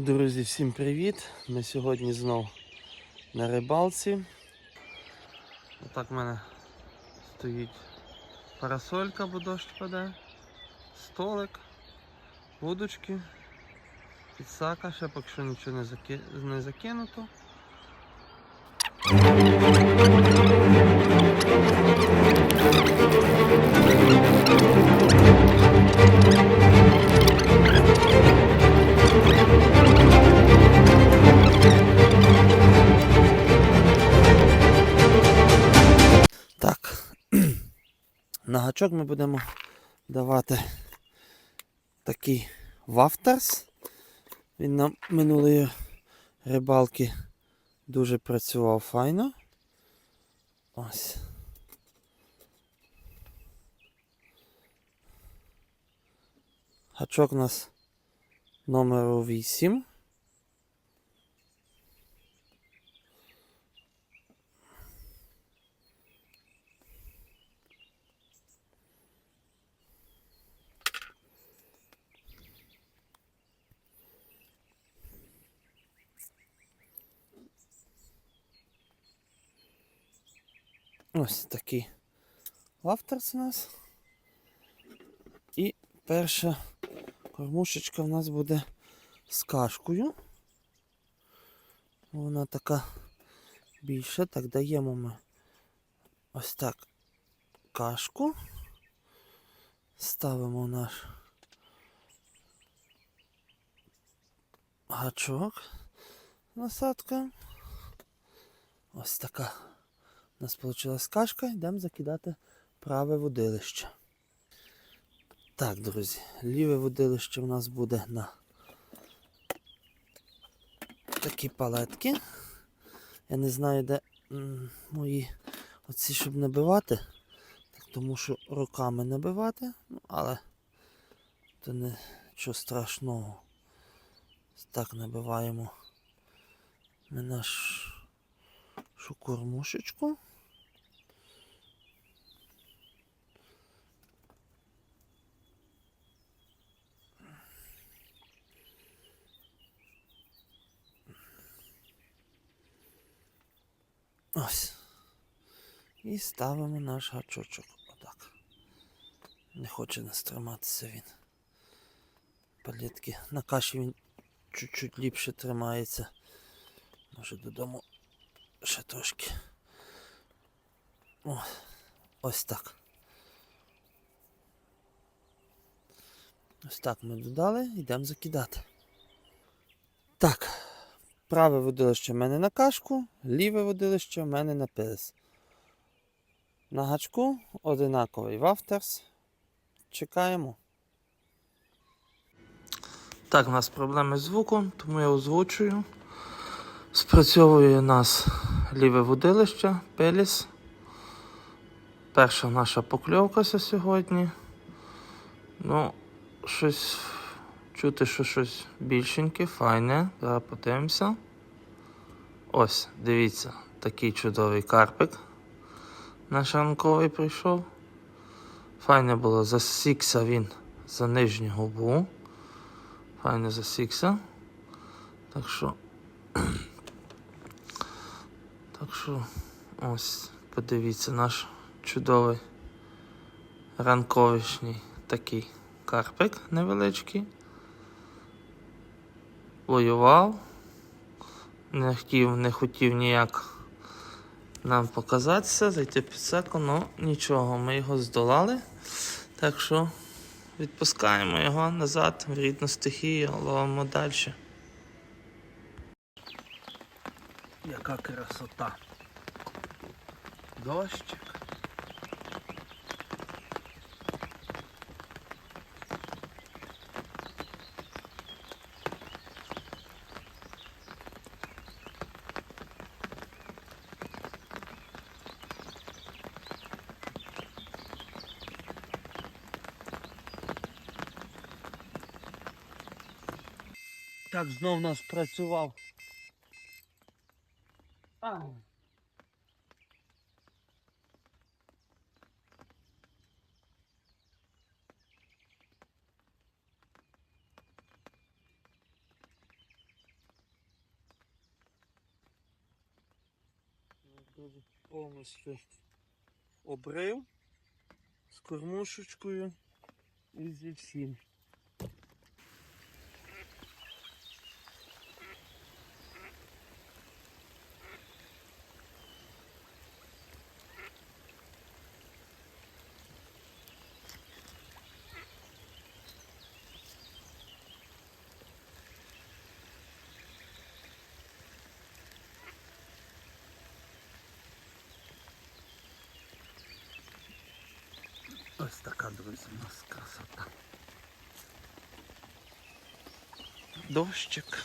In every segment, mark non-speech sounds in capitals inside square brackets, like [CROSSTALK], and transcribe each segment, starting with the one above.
Друзі, всім привіт! Ми сьогодні знов на рибалці. Отак в мене стоїть парасолька, бо дощ паде, столик, вудочки, підсака, ще поки що нічого не, закинуто. На ми будемо давати такий вафтерс. Він на минулої рибалки дуже працював файно. Ось. Гачок у нас номеру 8. Ось такий лафтерс у нас. І перша кормушечка в нас буде з кашкою. Вона така більша. Так, даємо ми ось так кашку. Ставимо наш гачок насадка. Ось така. У нас вийшла кашка, йдемо закидати праве водилище. Так, друзі, ліве водилище у нас буде на такі палетки. Я не знаю, де мої оці, щоб набивати. Так, тому що руками набивати, ну, але не що страшного. Так набиваємо ми нашу кормушечку. Ось. І ставимо наш гачочок. Отак. Не хоче нас триматися він. Палітки. На каші він чуть-чуть ліпше тримається. Може додому ще трошки. О, ось так. Ось так ми додали, йдемо закидати. Так, праве водилище в мене на кашку, ліве водилище в мене на пирс. На гачку одинаковий вафтерс. Чекаємо. Так, у нас проблеми з звуком, тому я озвучую. Спрацьовує у нас ліве водилище, пеліс. Перша наша покльовка сьогодні. Ну, щось чути, що щось більшеньке, файне. Зараз подивимося. Ось, дивіться, такий чудовий карпик. Наш ранковий прийшов. Файне було, засікся він за нижню губу. Файно засікся. Так що. [CLEARS THROAT] Так що ось, подивіться, наш чудовий ранковішній такий карпик невеличкий. Воював. Не хотів, не хотів ніяк нам показатися, зайти під секу, ну нічого, ми його здолали. Так що відпускаємо його назад в рідну стихію, ловимо далі. Яка красота. Дощик. Так, знов нас працював. А. Повністю обрив з кормушечкою і зі всім. Ось така, друзі, у нас красота. Дощик.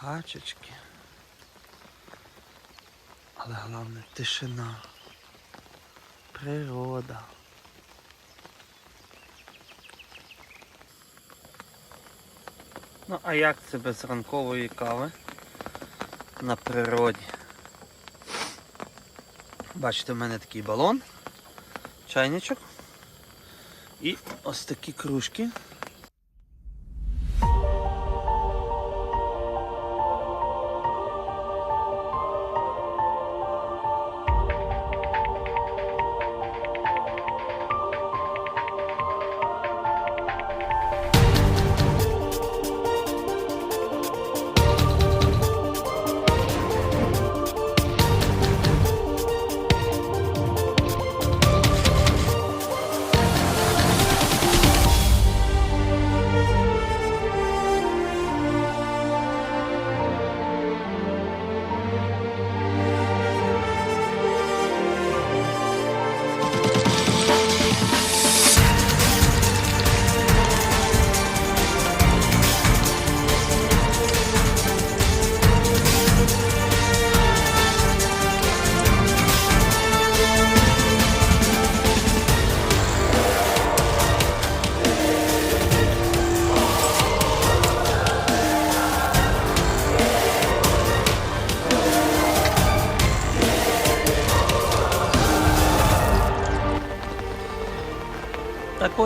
Качечки. Але головне тишина. Природа. Ну, а як це без ранкової кави на природі? Бачите, в мене такий балон, чайничок і ось такі кружки.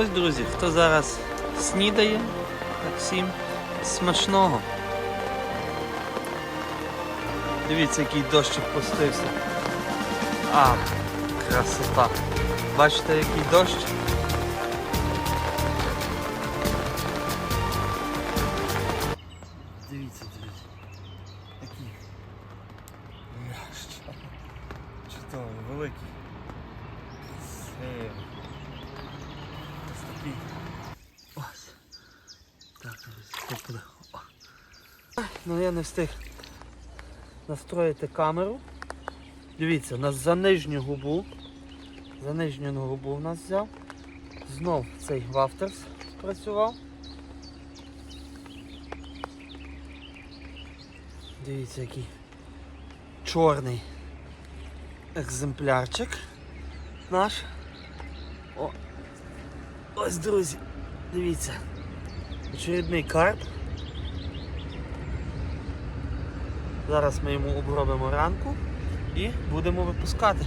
Ось, друзі, хто зараз снідає, так всім смачного. Дивіться, який дощик пустився. А, красота. Бачите, який дощ? Такий. Ось. Так, друзі, Ну я не встиг настроїти камеру. Дивіться, нас за нижню губу. За нижню губу в нас взяв. Знов цей вафтерс працював. Дивіться, який чорний екземплярчик наш. Ось, друзі, дивіться. Очередний карп. Зараз ми йому обробимо ранку і будемо випускати.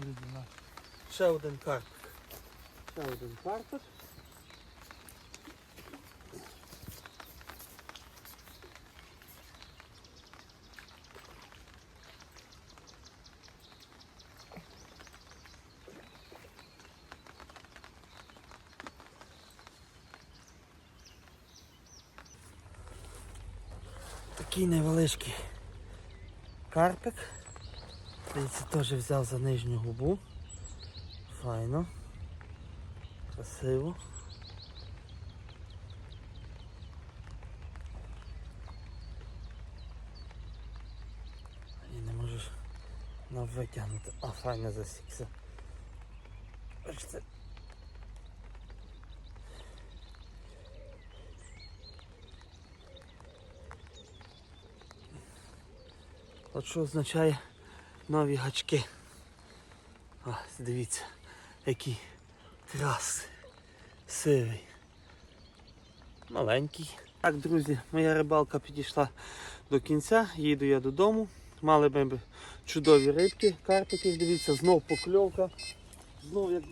Друзі, у ще один карпик. Ще один карпик. Такий невеличкий карпик. Дивіться, теж взяв за нижню губу. Файно. Красиво. І не можеш на витягнути. А, файно засікся. Бачите. От що означає нові гачки. Ось, дивіться, який крас. Сивий. Маленький. Так, друзі, моя рибалка підійшла до кінця, їду я додому. Мали би чудові рибки, карпики, дивіться, знов покльовка. Знов як,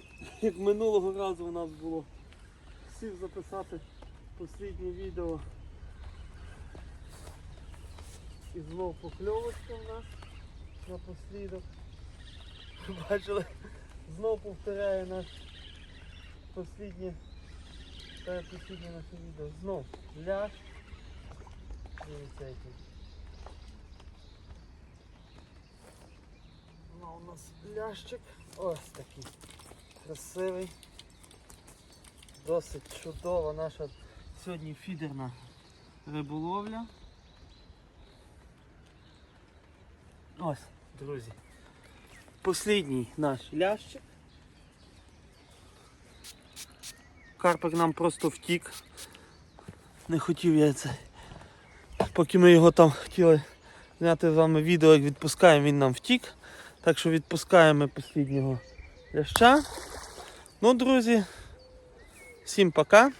як минулого разу у нас було. Сів записати останнє відео. І знов покльовочка в нас напослідок. Бачили, знов повторяє наш посліднє, передпосліднє наше відео. Знов ляж. Дивіться який. Ну, у нас лящик. Ось такий красивий. Досить чудова наша сьогодні фідерна риболовля. Ось, друзі. Послідній наш лящик. Карпик нам просто втік. Не хотів я це. Поки ми його там хотіли зняти з вами відео, як відпускаємо, він нам втік. Так що відпускаємо ми посліднього ляща. Ну, друзі, всім пока.